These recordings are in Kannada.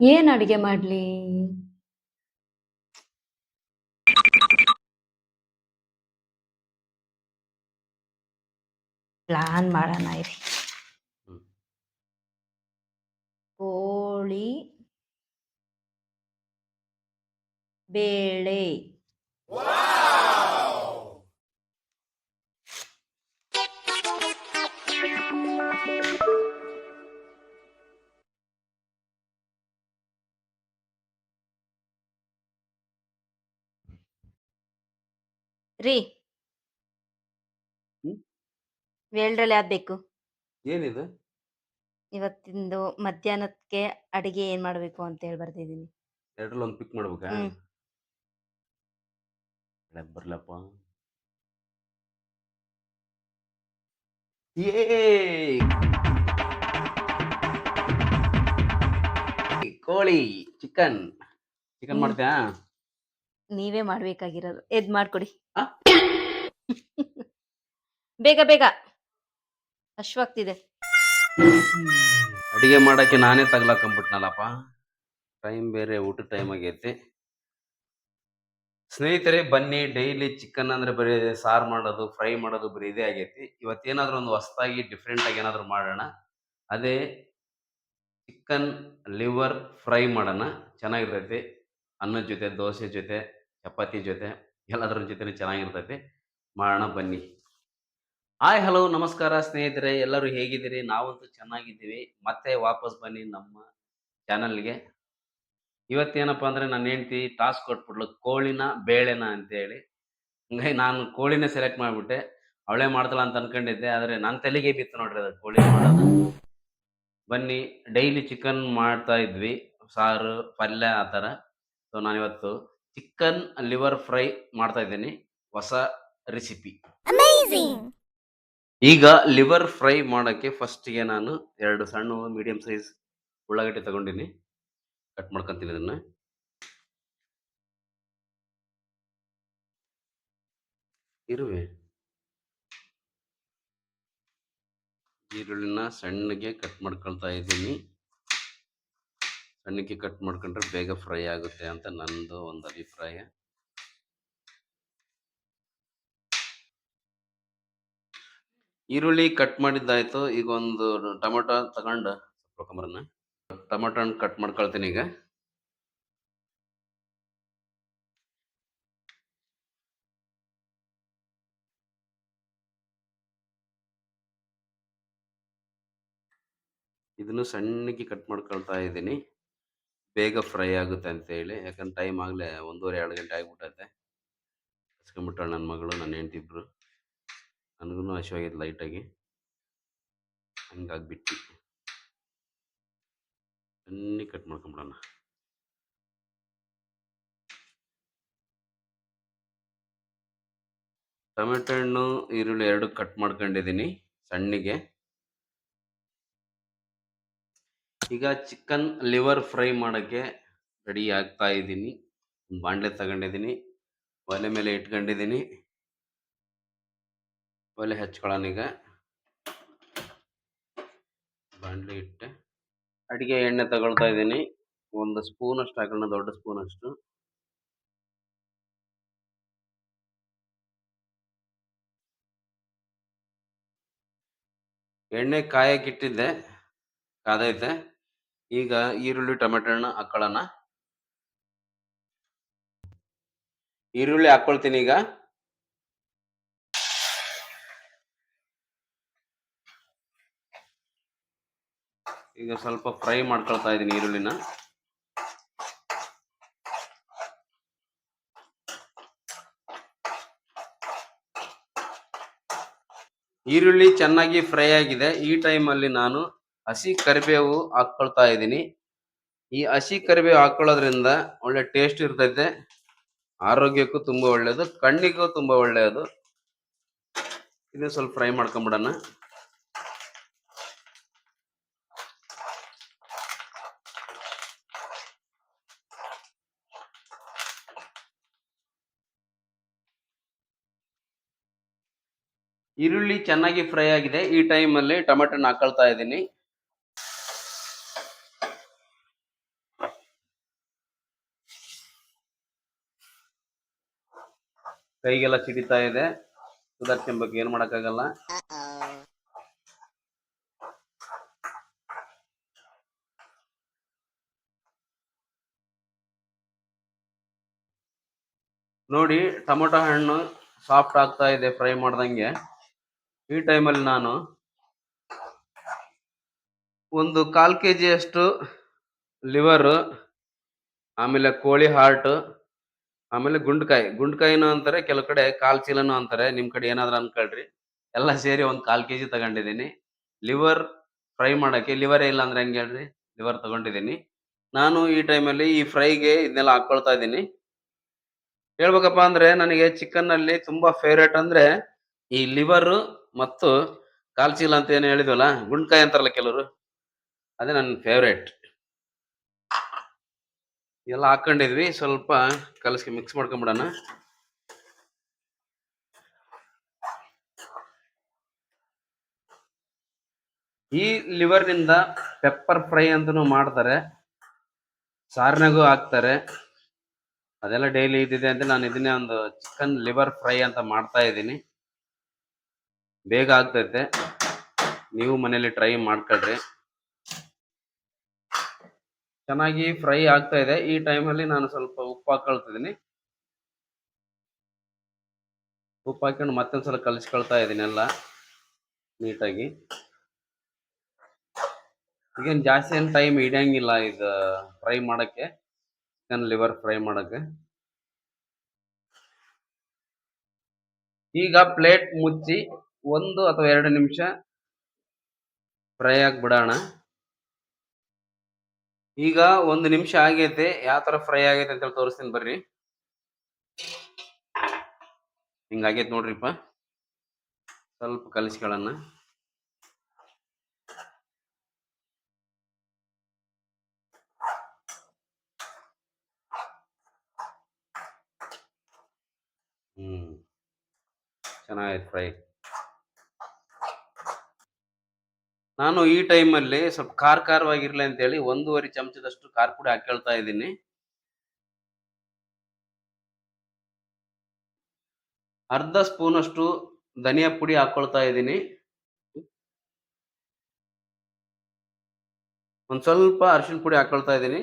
ಏನ್ ಅಡಿಗೆ ಮಾಡ್ಲಿ ಪ್ಲಾನ್ ಮಾಡೋಣ ಇರಿ ಹ್ಮ್. ಕೋಳಿ ಬೇಳೆ ರೀ. ಹ್ಮ್? ವೇಳ್ರಲ್ಲಿ ಯಾವ್ದು ಬೇಕು ಏನಿದು? ಇವತ್ತಿಂದು ಮಧ್ಯಾಹ್ನಕ್ಕೆ ಅಡಿಗೆ ಏನ್ ಮಾಡ್ಬೇಕು ಅಂತ ಹೇಳಿ ಬರ್ತಿದ್ದೀನಿ ಎರಡ್ರಲ್ಲಿ ಒಂದು ಪಿಕ್ ಮಾಡ್ಬೇಕಾ? ಹ್ಮ್. ಎಳೆ ಬರ್ಲಪ್ಪ. ಏ ಕೋಳಿ ಚಿಕನ್ ಚಿಕನ್ ಹ್ಮ್. ಮಾಡ್ತೀಯಾ? ನೀವೇ ಮಾಡ್ಬೇಕಾಗಿರೋದು. ಎದ್ ಮಾಡ್ಕೊಡಿ. ಆ? ಬೇಗ ಬೇಗ. ಹಶ್ವಾಗ್ತಿದೆ ಅಡಿಗೆ ಮಾಡಕ್ಕೆ ನಾನೇ ತಗ್ಲಾಕೊಂಬಿಟ್ನಲ್ಲಪ್ಪ. ಟೈಮ್ ಬೇರೆ ಊಟ ಟೈಮ್ ಆಗೈತಿ. ಸ್ನೇಹಿತರೆ ಬನ್ನಿ ಡೈಲಿ ಚಿಕನ್ ಅಂದ್ರೆ ಬರೀ ಸಾರು ಮಾಡೋದು ಫ್ರೈ ಮಾಡೋದು ಬರೀ ಇದೇ ಆಗೈತಿ. ಇವತ್ತೇನಾದ್ರೂ ಒಂದು ಹೊಸದಾಗಿ ಡಿಫ್ರೆಂಟ್ ಆಗಿ ಏನಾದ್ರು ಮಾಡೋಣ. ಅದೇ ಚಿಕನ್ ಲಿವರ್ ಫ್ರೈ ಮಾಡೋಣ. ಚೆನ್ನಾಗಿರ್ತೈತಿ. ಅನ್ನದ ಜೊತೆ ದೋಸೆ ಜೊತೆ ಚಪಾತಿ ಜೊತೆ. ಎಲ್ಲದರ ಜೊತೆ ಚೆನ್ನಾಗಿರ್ತೈತಿ. ಮಾಡೋಣ ಬನ್ನಿ. ಹಾಯ್ ಹಲೋ ನಮಸ್ಕಾರ ಸ್ನೇಹಿತರೆ, ಎಲ್ಲರೂ ಹೇಗಿದ್ದೀರಿ? ನಾವಂತೂ ಚೆನ್ನಾಗಿದ್ದೀವಿ. ಮತ್ತೆ ವಾಪಸ್ ಬನ್ನಿ ನಮ್ಮ ಚಾನಲ್ಗೆ ಇವತ್ತೇನಪ್ಪ ಅಂದ್ರೆ ನನ್ನ ಹೆಂಡ್ತಿ ಟಾಸ್ಕ್ ಕೊಟ್ಬಿಟ್ಲು ಕೋಳಿನ ಬೇಳೆನ ಅಂತೇಳಿ. ಹಂಗಾಗಿ ನಾನು ಕೋಳಿನ ಸೆಲೆಕ್ಟ್ ಮಾಡಿಬಿಟ್ಟೆ. ಅವಳೇ ಮಾಡ್ತಾಳ ಅಂತ ಅನ್ಕೊಂಡಿದ್ದೆ, ಆದರೆ ನನ್ನ ತಲೆಗೆ ಬಿತ್ತು ನೋಡ್ರಿ ಅದು ಕೋಳಿ ಮಾಡೋದು. ಬನ್ನಿ ಡೈಲಿ ಚಿಕನ್ ಮಾಡ್ತಾ ಇದ್ವಿ. ಸಾರು, ಪಲ್ಯ ಆ ಥರ. ಸೊ ನಾನಿವತ್ತು ಚಿಕನ್ ಲಿವರ್ ಫ್ರೈ ಮಾಡ್ತಾ ಇದ್ದೀನಿ. ಹೊಸ ರೆಸಿಪಿ. ಈಗ ಲಿವರ್ ಫ್ರೈ ಮಾಡೋಕ್ಕೆ ಫಸ್ಟಿಗೆ ನಾನು ಎರಡು ಸಣ್ಣ ಮೀಡಿಯಂ ಸೈಜ್ ಉಳ್ಳಾಗಡ್ಡೆ ತಗೊಂಡಿನಿ. ಕಟ್ ಮಾಡ್ಕೊತೀನಿ ಇದನ್ನ. ಇರುವೆ. ಈರುಳ್ಳಿನ ಸಣ್ಣಗೆ ಕಟ್ ಮಾಡ್ಕೊಳ್ತಾ ಇದ್ದೀನಿ. ಸಣ್ಣಗೆ ಕಟ್ ಮಾಡ್ಕೊಂಡ್ರೆ ಬೇಗ ಫ್ರೈ ಆಗುತ್ತೆ ಅಂತ ನಂದು ಒಂದು ಅಭಿಪ್ರಾಯ. ಈರುಳ್ಳಿ ಕಟ್ ಮಾಡಿದ್ದಾಯ್ತು. ಈಗ ಒಂದು ಟೊಮೆಟೊ ತಗೊಂಡು ಕೊಕ್ಕಂಬರನ್ನ. ಟೊಮೆಟೊ ಹಣ್ಣು ಕಟ್ ಮಾಡ್ಕೊಳ್ತೀನಿ ಈಗ. ಇದನ್ನು ಸಣ್ಣಗೆ ಕಟ್ ಮಾಡ್ಕೊಳ್ತಾ ಇದ್ದೀನಿ. ಬೇಗ ಫ್ರೈ ಆಗುತ್ತೆ ಅಂತ ಹೇಳಿ, ಯಾಕಂದ್ರೆ ಟೈಮ್ ಆಗಲೇ ಒಂದೂವರೆ, ಎರಡು ಗಂಟೆ ಆಗಿಬಿಟ್ಟೈತೆ. ಹಸ್ಕೊಂಬಿಟ್ಟಾಳೆ ನನ್ನ ಮಗಳು ನನ್ನ ಹೆಂಡ್ತಿ ಇಬ್ಬರು ನನಗೂ ಹಸಿವಾಗಿದೆ ಲೈಟಾಗಿ. ಹಂಗಾಗ್ಬಿಟ್ಟು. ಸಣ್ಣಗೆ ಕಟ್ ಮಾಡ್ಕೊಂಬಿಡೋಣ. ಟೊಮೆಟೊ ಹಣ್ಣು, ಈರುಳ್ಳಿ ಎರಡು ಕಟ್ ಮಾಡ್ಕೊಂಡಿದ್ದೀನಿ, ಸಣ್ಣಗೆ. ಈಗ ಚಿಕನ್ ಲಿವರ್ ಫ್ರೈ ಮಾಡೋಕ್ಕೆ ರೆಡಿ ಆಗ್ತಾ ಇದ್ದೀನಿ. ಒಂದು ಬಾಣಲೆ ತಗೊಂಡಿದ್ದೀನಿ. ಒಲೆ ಮೇಲೆ ಇಟ್ಕೊಂಡಿದ್ದೀನಿ. ಒಲೆ ಹಚ್ಕೊಳ್ಳೋಣ ಈಗ. ಬಾಣಲೆ ಇಟ್ಟೆ. ಅಡುಗೆ ಎಣ್ಣೆ ತಗೊಳ್ತಾ ಇದ್ದೀನಿ. ಒಂದು ಸ್ಪೂನ್ ಅಷ್ಟು ಹಾಕೋಣ ದೊಡ್ಡ ಸ್ಪೂನ್ ಅಷ್ಟು. ಎಣ್ಣೆ ಕಾಯಕ್ಕಿಟ್ಟಿದ್ದೆ ಕಾದೈತೆ. ಈಗ ಈರುಳ್ಳಿ, ಟೊಮೆಟೊ ಹಣ್ಣು ಹಾಕೊಳ್ಳೋಣ. ಈರುಳ್ಳಿ ಹಾಕೊಳ್ತೀನಿ ಈಗ. ಈಗ ಸ್ವಲ್ಪ ಫ್ರೈ ಮಾಡ್ಕೊಳ್ತಾ ಇದ್ದೀನಿ ಈರುಳ್ಳಿನ. ಈರುಳ್ಳಿ ಚೆನ್ನಾಗಿ ಫ್ರೈ ಆಗಿದೆ. ಈ ಟೈಮಲ್ಲಿ ನಾನು ಹಸಿ ಕರಿಬೇವು ಹಾಕೊಳ್ತಾ ಇದ್ದೀನಿ. ಈ ಹಸಿ ಕರಿಬೇವು ಹಾಕೊಳ್ಳೋದ್ರಿಂದ ಒಳ್ಳೆ ಟೇಸ್ಟ್ ಇರ್ತೈತೆ. ಆರೋಗ್ಯಕ್ಕೂ ತುಂಬ ಒಳ್ಳೆಯದು ಕಣ್ಣಿಗೂ ತುಂಬ ಒಳ್ಳೆಯದು ಇದು ಸ್ವಲ್ಪ ಫ್ರೈ ಮಾಡ್ಕೊಂಬಿಡೋಣ. ಈರುಳ್ಳಿ ಚೆನ್ನಾಗಿ ಫ್ರೈ ಆಗಿದೆ. ಈ ಟೈಮಲ್ಲಿ ಟೊಮೆಟೊನ ಹಾಕೊಳ್ತಾ ಇದ್ದೀನಿ. ಕೈಗೆಲ್ಲ ಸಿಡಿತಾ ಇದೆ. ಸುಧಾರಿಸ್ಕೊಬೇಕು ಏನ್ ಮಾಡಕ್ಕಾಗಲ್ಲ. ನೋಡಿ, ಟೊಮೊಟೊ ಹಣ್ಣು ಸಾಫ್ಟ್ ಆಗ್ತಾ ಇದೆ ಫ್ರೈ ಮಾಡ್ದಂಗೆ. ಈ ಟೈಮಲ್ಲಿ ನಾನು ಒಂದು ಕಾಲು ಕೆ ಜಿಯಷ್ಟು ಲಿವರು ಆಮೇಲೆ ಕೋಳಿ ಹಾರ್ಟ್ ಆಮೇಲೆ ಗುಂಡ್ಕಾಯಿ, ಗುಂಡ್ಕಾಯಿನೂ ಅಂತಾರೆ ಕೆಲವು ಕಡೆ ಕಾಲ್ ಚೀಲನು ಅಂತಾರೆ. ನಿಮ್ ಕಡೆ ಏನಾದ್ರು ಅನ್ಕೊಳ್ರಿ. ಎಲ್ಲ ಸೇರಿ ಒಂದು ಕಾಲ್ ಕೆಜಿ ತಗೊಂಡಿದ್ದೀನಿ. ಲಿವರ್ ಫ್ರೈ ಮಾಡಕ್ಕೆ, ಲಿವರ್ ಇಲ್ಲ ಅಂದ್ರೆ ಹೆಂಗೆ ಹೇಳ್ರಿ? ಲಿವರ್ ತಗೊಂಡಿದ್ದೀನಿ. ನಾನು ಈ ಟೈಮಲ್ಲಿ ಈ ಫ್ರೈಗೆ ಇದನ್ನೆಲ್ಲ ಹಾಕೊಳ್ತಾ ಇದ್ದೀನಿ. ಹೇಳ್ಬೇಕಪ್ಪ ಅಂದ್ರೆ ನನಗೆ ಚಿಕನ್ ಅಲ್ಲಿ ತುಂಬಾ ಫೇವ್ರೇಟ್ ಅಂದ್ರೆ ಈ ಲಿವರ್ ಮತ್ತು ಕಾಲ್ ಚೀಲ ಅಂತ ಏನು ಹೇಳಿದ್ವಲ್ಲ, ಗುಂಡ್ಕಾಯಿ ಅಂತಾರಲ್ಲ ಕೆಲವರು, ಅದೇ ನನ್ನ ಫೇವ್ರೇಟ್ ಎಲ್ಲ ಹಾಕೊಂಡಿದ್ವಿ. ಸ್ವಲ್ಪ ಕಲಸಿ ಮಿಕ್ಸ್ ಮಾಡ್ಕೊಂಬಿಡೋಣ. ಈ ಲಿವರ್ನಿಂದ ಪೆಪ್ಪರ್ ಫ್ರೈ ಅಂತನೂ ಮಾಡ್ತಾರೆ. ಸಾರಿನಾಗೂ ಹಾಕ್ತಾರೆ. ಅದೆಲ್ಲ ಡೈಲಿ ಇದಿದೆ ಅಂತ ನಾನು ಇದನ್ನೇ ಒಂದು ಚಿಕನ್ ಲಿವರ್ ಫ್ರೈ ಅಂತ ಮಾಡ್ತಾ ಇದ್ದೀನಿ. ಬೇಗ ಆಗ್ತೈತೆ. ನೀವು ಮನೇಲಿ ಟ್ರೈ ಮಾಡ್ಕೊಳ್ರಿ. ಚೆನ್ನಾಗಿ ಫ್ರೈ ಆಗ್ತಾ ಇದೆ. ಈ ಟೈಮಲ್ಲಿ ನಾನು ಸ್ವಲ್ಪ ಉಪ್ಪು ಹಾಕೊಳ್ತಿದ್ದೀನಿ. ಉಪ್ಪು ಹಾಕೊಂಡು ಮತ್ತೊಂದ್ಸಲ ಕಲಿಸ್ಕೊಳ್ತಾ ಇದ್ದೀನಿ ಎಲ್ಲ ನೀಟಾಗಿ. ಈಗೇನು ಜಾಸ್ತಿ ಏನು ಟೈಮ್ ಹಿಡಿಯಂಗಿಲ್ಲ ಇದು ಫ್ರೈ ಮಾಡೋಕ್ಕೆ. ಚಿಕನ್ ಲಿವರ್ ಫ್ರೈ ಮಾಡೋಕ್ಕೆ. ಈಗ ಪ್ಲೇಟ್ ಮುಚ್ಚಿ ಒಂದು ಅಥವಾ ಎರಡು ನಿಮಿಷ ಫ್ರೈ ಆಗಿ ಬಿಡೋಣ ಈಗ ಒಂದು ನಿಮಿಷ ಆಗೈತೆ. ಯಾವ ತರ ಫ್ರೈ ಆಗೈತೆ ಅಂತ ಹೇಳಿ ತೋರಿಸ್ತೀನಿ ಬರ್ರಿ. ಹಿಂಗಾಗೈತೆ ನೋಡ್ರಿಪ್ಪ. ಸ್ವಲ್ಪ ಕಲಿಸ್ಕೊಳ್ಳೋಣ. ಹ್ಮ್. ಚೆನ್ನಾಗೈತೆ ಫ್ರೈ ನಾನು ಈ ಟೈಮಲ್ಲಿ ಸ್ವಲ್ಪ ಖಾರ ಖಾರವಾಗಿರ್ಲಿ ಅಂತೇಳಿ ಒಂದೂವರೆ ಚಮಚದಷ್ಟು ಖಾರ ಪುಡಿ ಹಾಕೊಳ್ತಾ ಇದ್ದೀನಿ. ಅರ್ಧ ಸ್ಪೂನ್ ಅಷ್ಟು ಧನಿಯಾ ಪುಡಿ ಹಾಕೊಳ್ತಾ ಇದ್ದೀನಿ. ಒಂದು ಸ್ವಲ್ಪ ಅರಿಶಿನ ಪುಡಿ ಹಾಕೊಳ್ತಾ ಇದ್ದೀನಿ.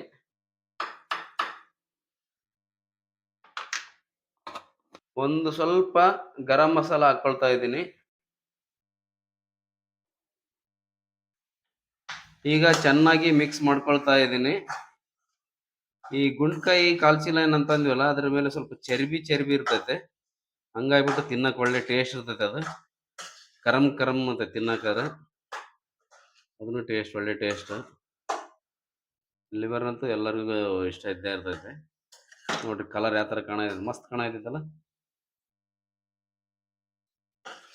ಒಂದು ಸ್ವಲ್ಪ ಗರಂ ಮಸಾಲ ಹಾಕೊಳ್ತಾ ಇದ್ದೀನಿ. ಈಗ ಚೆನ್ನಾಗಿ ಮಿಕ್ಸ್ ಮಾಡ್ಕೊಳ್ತಾ ಇದ್ದೀನಿ. ಈ ಗುಂಡ್ಕಾಯಿ ಕಾಲ್ಚೀಲ ಏನಂತಂದ್ವಲ್ಲ ಅದ್ರ ಮೇಲೆ ಸ್ವಲ್ಪ ಚರ್ಬಿ ಚರ್ಬಿ ಇರ್ತೈತೆ. ಹಂಗಾಗ್ಬಿಟ್ಟು ತಿನ್ನಕ್ಕೆ ಒಳ್ಳೆ ಟೇಸ್ಟ್ ಇರ್ತೈತೆ ಅದು. ಕರಮ್ ಕರಮ್ ಅಂತ ತಿನ್ನಕ್ಕಾರ ಅದನ್ನು ಟೇಸ್ಟ್ ಒಳ್ಳೆ ಟೇಸ್ಟ್ ಲಿವರ್ ಅಂತೂ ಎಲ್ಲರಿಗೂ ಇಷ್ಟ ಇದ್ದೇ ಇರ್ತೈತೆ. ನೋಡ್ರಿ ಕಲರ್ ಯಾವ ಥರ ಕಾಣ, ಮಸ್ತ್ ಕಾಣತೈತಲ್ಲ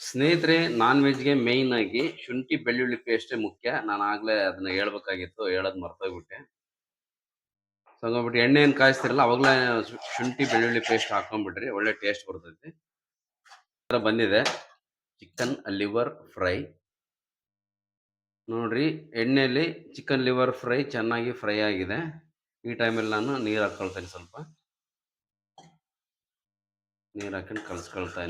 ಸ್ನೇಹಿತರೆ ನಾನ್ ವೆಜ್ಗೆ ಮೇಯ್ನ್ ಆಗಿ ಶುಂಠಿ ಬೆಳ್ಳುಳ್ಳಿ ಪೇಸ್ಟೇ ಮುಖ್ಯ. ನಾನು ಆಗ್ಲೇ ಅದನ್ನ ಹೇಳ್ಬೇಕಾಗಿತ್ತು, ಹೇಳೋದು ಮರ್ತೋಗ್ಬಿಟ್ಟೆ. ಸೊ ಎಣ್ಣೆ ಏನು ಕಾಯಿಸ್ತಿರಲ್ಲ, ಅವಾಗಲೇ ಶುಂಠಿ ಬೆಳ್ಳುಳ್ಳಿ ಪೇಸ್ಟ್ ಹಾಕೊಂಡ್ಬಿಟ್ರಿ ಒಳ್ಳೆ ಟೇಸ್ಟ್ ಬರ್ತೈತಿ. ಬಂದಿದೆ. ಚಿಕನ್ ಲಿವರ್ ಫ್ರೈ ನೋಡ್ರಿ ಎಣ್ಣೆಯಲ್ಲಿ ಚಿಕನ್ ಲಿವರ್ ಫ್ರೈ ಚೆನ್ನಾಗಿ ಫ್ರೈ ಆಗಿದೆ. ಈ ಟೈಮಲ್ಲಿ ನಾನು ನೀರು ಹಾಕ್ಕೊಳ್ತೀನಿ ಸ್ವಲ್ಪ. ನೀರು ಹಾಕೊಂಡು ಕಲಿಸ್ಕೊಳ್ತಾ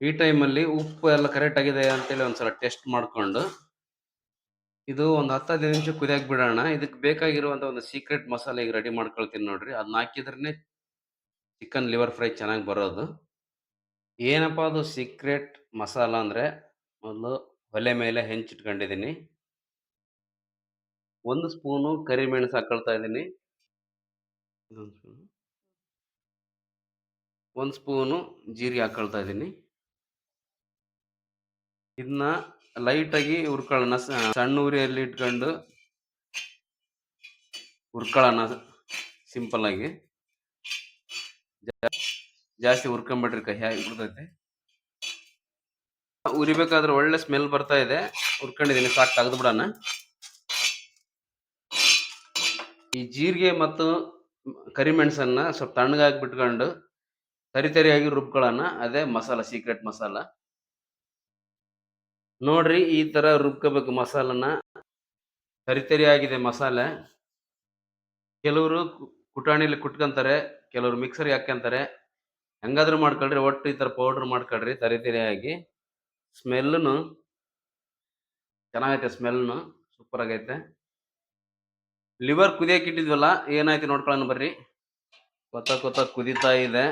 ಈ ಟೈಮಲ್ಲಿ ಉಪ್ಪು ಎಲ್ಲ ಕರೆಕ್ಟ್ ಆಗಿದೆ ಅಂತೇಳಿ ಒಂದ್ಸಲ ಟೆಸ್ಟ್ ಮಾಡಿಕೊಂಡು ಇದು ಒಂದು ಹತ್ತು ಹದಿನೈದು ನಿಮಿಷ ಕುದಿಯಾಕ್ ಬಿಡೋಣ. ಇದಕ್ಕೆ ಬೇಕಾಗಿರುವಂಥ ಒಂದು ಸೀಕ್ರೆಟ್ ಮಸಾಲೆ ಈಗ ರೆಡಿ ಮಾಡ್ಕೊಳ್ತೀನಿ ನೋಡ್ರಿ. ಅದನ್ನ ಹಾಕಿದ್ರೇ ಚಿಕನ್ ಲಿವರ್ ಫ್ರೈ ಚೆನ್ನಾಗಿ ಬರೋದು. ಏನಪ್ಪ ಅದು ಸೀಕ್ರೆಟ್ ಮಸಾಲ ಅಂದರೆ ಮೊದಲು ಒಲೆ ಮೇಲೆ ಹೆಂಚಿಟ್ಕೊಂಡಿದ್ದೀನಿ ಒಂದು ಸ್ಪೂನು ಕರಿಮೆಣಸು ಹಾಕೊಳ್ತಾ ಇದ್ದೀನಿ. ಒಂದು ಸ್ಪೂನು ಜೀರಿಗೆ ಹಾಕೊಳ್ತಾ ಇದ್ದೀನಿ. ಇದನ್ನ ಲೈಟಾಗಿ ಹುರ್ಕೊಳ್ಳೋಣ. ಸಣ್ಣ ಉರಿಯಲ್ಲಿ ಇಟ್ಕೊಂಡು ಹುರ್ಕೊಳ್ಳೋಣ ಸಿಂಪಲ್ ಆಗಿ. ಜಾಸ್ತಿ ಹುರ್ಕೊಂಬಿಟ್ರಿ ಕಹಿ ಆಗಿಬಿಡ್ತೈತೆ. ಉರಿಬೇಕಾದ್ರೆ ಒಳ್ಳೆ ಸ್ಮೆಲ್ ಬರ್ತಾ ಇದೆ. ಹುರ್ಕೊಂಡಿದ್ದೀನಿ, ಸಾಕು ತೆಗೆದು ಬಿಡೋಣ ಈ ಜೀರಿಗೆ ಮತ್ತು ಕರಿಮೆಣಸನ್ನ ಸ್ವಲ್ಪ ತಣ್ಣಗಾಗಿ ಬಿಟ್ಕೊಂಡು ತರಿ ತರಿಯಾಗಿ ರುಬ್ಕೊಳ್ಳೋಣ. ಅದೇ ಮಸಾಲ ಸೀಕ್ರೆಟ್ ಮಸಾಲ. ನೋಡ್ರಿ ಈ ತರ ರುಬ್ಕೋಬೇಕು ಮಸಾಲನ. ತರಿತರಿ ಆಗಿದೆ ಮಸಾಲೆ. ಕೆಲವರು ಕುಟಾಣಿಲಿ ಕುಟ್ಕೊಂತಾರೆ, ಕೆಲವರು ಮಿಕ್ಸರ್ಗೆ ಹಾಕ್ಕೊಂತಾರೆ. ಹೆಂಗಾದ್ರೂ ಮಾಡ್ಕೊಳ್ರಿ, ಒಟ್ಟು ಈ ಥರ ಪೌಡ್ರ್ ಮಾಡ್ಕೊಳ್ರಿ ತರಿತರಿಯಾಗಿ ಸ್ಮೆಲ್ಲುನು ಚೆನ್ನಾಗೈತೆ ಸ್ಮೆಲ್ನು ಸೂಪರ್ ಆಗೈತೆ. ಲಿವರ್ ಕುದಿಯಕ್ಕೆ ಇಟ್ಟಿದ್ವಲ್ಲ, ಏನಾಯ್ತು ನೋಡ್ಕೊಳ್ಳೋಣ ಬರ್ರಿ. ಕೊತ್ತ ಕೊತ್ತ ಕುದೀತಾ ಇದೆ.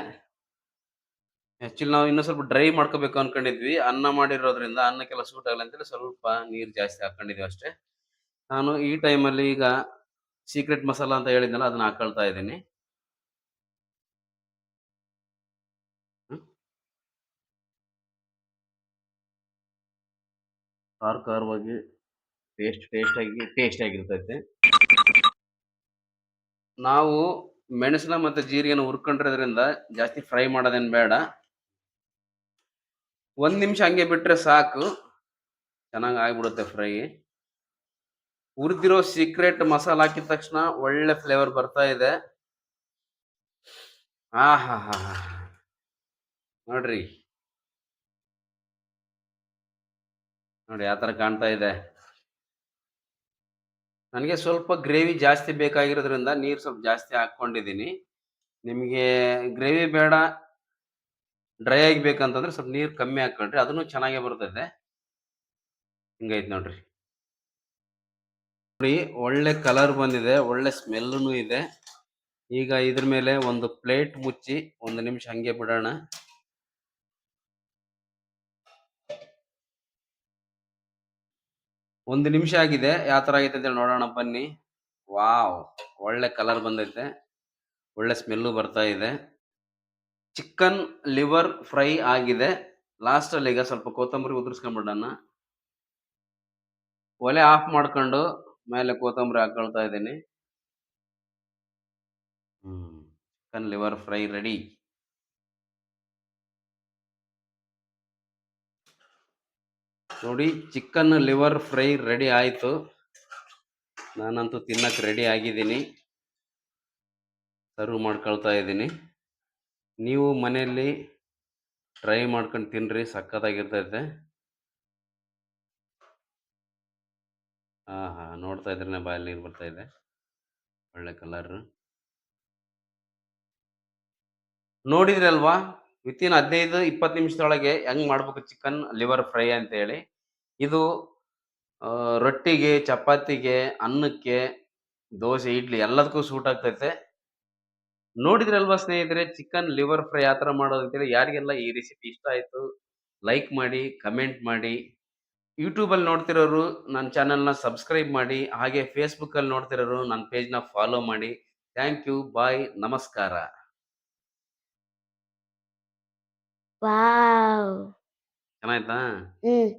ಆ್ಯಕ್ಚುಲಿ ನಾವು ಇನ್ನೂ ಸ್ವಲ್ಪ ಡ್ರೈ ಮಾಡ್ಕೋಬೇಕು ಅನ್ಕೊಂಡಿದ್ವಿ. ಅನ್ನ ಮಾಡಿರೋದ್ರಿಂದ ಅನ್ನಕ್ಕೆಲ್ಲ ಸೂಟ್ ಆಗಲ್ಲ ಅಂತೇಳಿ ಸ್ವಲ್ಪ ನೀರು ಜಾಸ್ತಿ ಹಾಕೊಂಡಿದ್ವಿ ಅಷ್ಟೇ. ನಾನು ಈ ಟೈಮಲ್ಲಿ ಈಗ ಸೀಕ್ರೆಟ್ ಮಸಾಲ ಅಂತ ಹೇಳಿದ್ನಲ್ಲ, ಅದನ್ನ ಹಾಕೊಳ್ತಾ ಇದ್ದೀನಿ. ಖಾರ ಖಾರವಾಗಿ ಟೇಸ್ಟ್ ಟೇಸ್ಟ್ ಆಗಿ ಟೇಸ್ಟ್ ಆಗಿರ್ತೈತೆ. ನಾವು ಮೆಣಸಿನ ಮತ್ತೆ ಜೀರಿಗೆನ ಹುರ್ಕೊಂಡಿರೋದ್ರಿಂದ ಜಾಸ್ತಿ ಫ್ರೈ ಮಾಡೋದೇನು ಬೇಡ. ಒಂದ್ ನಿಮಿಷ ಹಂಗೆ ಬಿಟ್ರೆ ಸಾಕು. ಚೆನ್ನಾಗಿ ಆಗ್ಬಿಡುತ್ತೆ ಫ್ರೈ. ಹುರಿದಿರೋ ಸೀಕ್ರೆಟ್ ಮಸಾಲ ಹಾಕಿದ ತಕ್ಷಣ ಒಳ್ಳೆ ಫ್ಲೇವರ್ ಬರ್ತಾ ಇದೆ. ಆ ಹಾ ಹಾ ನೋಡ್ರಿ. ನೋಡಿ ಯಾವ ಥರ ಕಾಣ್ತಾ ಇದೆ. ನನಗೆ ಸ್ವಲ್ಪ ಗ್ರೇವಿ ಜಾಸ್ತಿ ಬೇಕಾಗಿರೋದ್ರಿಂದ ನೀರು ಸ್ವಲ್ಪ ಜಾಸ್ತಿ ಹಾಕ್ಕೊಂಡಿದ್ದೀನಿ. ನಿಮಗೆ ಗ್ರೇವಿ ಬೇಡ ಡ್ರೈ ಆಗಿ ಬೇಕಂತಂದ್ರೆ ಸ್ವಲ್ಪ ನೀರು ಕಮ್ಮಿ ಹಾಕ್ಕೊಳ್ರಿ. ಅದನ್ನು ಚೆನ್ನಾಗೇ ಬರ್ತೈತೆ ಹಿಂಗೈತೆ ನೋಡ್ರಿ. ನೋಡಿ, ಒಳ್ಳೆ ಕಲರ್ ಬಂದಿದೆ, ಒಳ್ಳೆ ಸ್ಮೆಲ್ಲೂ ಇದೆ. ಈಗ ಇದ್ರ ಮೇಲೆ ಒಂದು ಪ್ಲೇಟ್ ಮುಚ್ಚಿ ಒಂದು ನಿಮಿಷ ಹಂಗೆ ಬಿಡೋಣ. ಒಂದು ನಿಮಿಷ ಆಗಿದೆ. ಯಾವ ಥರ ಆಗೈತೆ ಅಂತೇಳಿ ನೋಡೋಣ, ಬನ್ನಿ. ವಾವ್! ಒಳ್ಳೆ ಕಲರ್ ಬಂದೈತೆ. ಒಳ್ಳೆ ಸ್ಮೆಲ್ಲು ಬರ್ತಾ ಇದೆ. ಚಿಕನ್ ಲಿವರ್ ಫ್ರೈ ಆಗಿದೆ. ಲಾಸ್ಟಲ್ಲಿ ಈಗ ಸ್ವಲ್ಪ ಕೊತ್ತಂಬರಿ ಉದುರಿಸ್ಕೊಂಡ್ಬಿಡೋಣ ಒಲೆ ಆಫ್ ಮಾಡ್ಕೊಂಡು ಮೇಲೆ ಕೊತ್ತಂಬರಿ ಹಾಕೊಳ್ತಾ ಇದ್ದೀನಿ. ಹ್ಮ್. Chicken liver fry ready. ನೋಡಿ ಚಿಕನ್ ಲಿವರ್ ಫ್ರೈ ರೆಡಿ ಆಯಿತು. ನಾನಂತೂ ತಿನ್ನಕ್ಕೆ ರೆಡಿ ಆಗಿದ್ದೀನಿ. ಸರ್ವ್ ಮಾಡ್ಕೊಳ್ತಾ ಇದ್ದೀನಿ. ನೀವು ಮನೆಯಲ್ಲಿ ಟ್ರೈ ಮಾಡ್ಕೊಂಡು ತಿನ್ನಿರಿ ಸಖತ್ತಾಗಿರ್ತೈತೆ ಹಾಂ ಹಾಂ ನೋಡ್ತಾ ಇದ್ರೆ ಬಾಯಲ್ಲಿ ನೀರು ಬರ್ತಾ ಇದೆ. ಒಳ್ಳೆ ಕಲರ್ ನೋಡಿದ್ರಲ್ವಾ ವಿತಿನ್ ಹದಿನೈದು, ಇಪ್ಪತ್ತು ನಿಮಿಷದೊಳಗೆ ಹೆಂಗ್ ಮಾಡ್ಬೇಕು ಚಿಕನ್ ಲಿವರ್ ಫ್ರೈ ಅಂತೇಳಿ. ಇದು ರೊಟ್ಟಿಗೆ, ಚಪಾತಿಗೆ, ಅನ್ನಕ್ಕೆ, ದೋಸೆ, ಇಡ್ಲಿ ಎಲ್ಲದಕ್ಕೂ ಸೂಟ್ ಆಗ್ತೈತೆ. ನೋಡಿದ್ರಲ್ವಾ ಸ್ನೇಹಿತರೆ ಚಿಕನ್ ಲಿವರ್ ಫ್ರೈ ಆ ಥರ ಮಾಡೋದು ಅಂತೇಳಿ ಯಾರಿಗೆಲ್ಲ ಈ ರೆಸಿಪಿ ಇಷ್ಟ ಆಯಿತು ಲೈಕ್ ಮಾಡಿ ಕಮೆಂಟ್ ಮಾಡಿ. ಯೂಟ್ಯೂಬಲ್ಲಿ ನೋಡ್ತಿರೋರು ನನ್ನ ಚಾನಲ್ನ ಸಬ್ಸ್ಕ್ರೈಬ್ ಮಾಡಿ ಹಾಗೆ ಫೇಸ್ಬುಕ್ಕಲ್ಲಿ ನೋಡ್ತಿರೋರು ನನ್ನ ಪೇಜ್ನ ಫಾಲೋ ಮಾಡಿ. ಥ್ಯಾಂಕ್ ಯು ಬಾಯ್ ನಮಸ್ಕಾರ. ವಾವ್ ಚೆನ್ನಾಯ್ತಾ ಹ್ಮ್.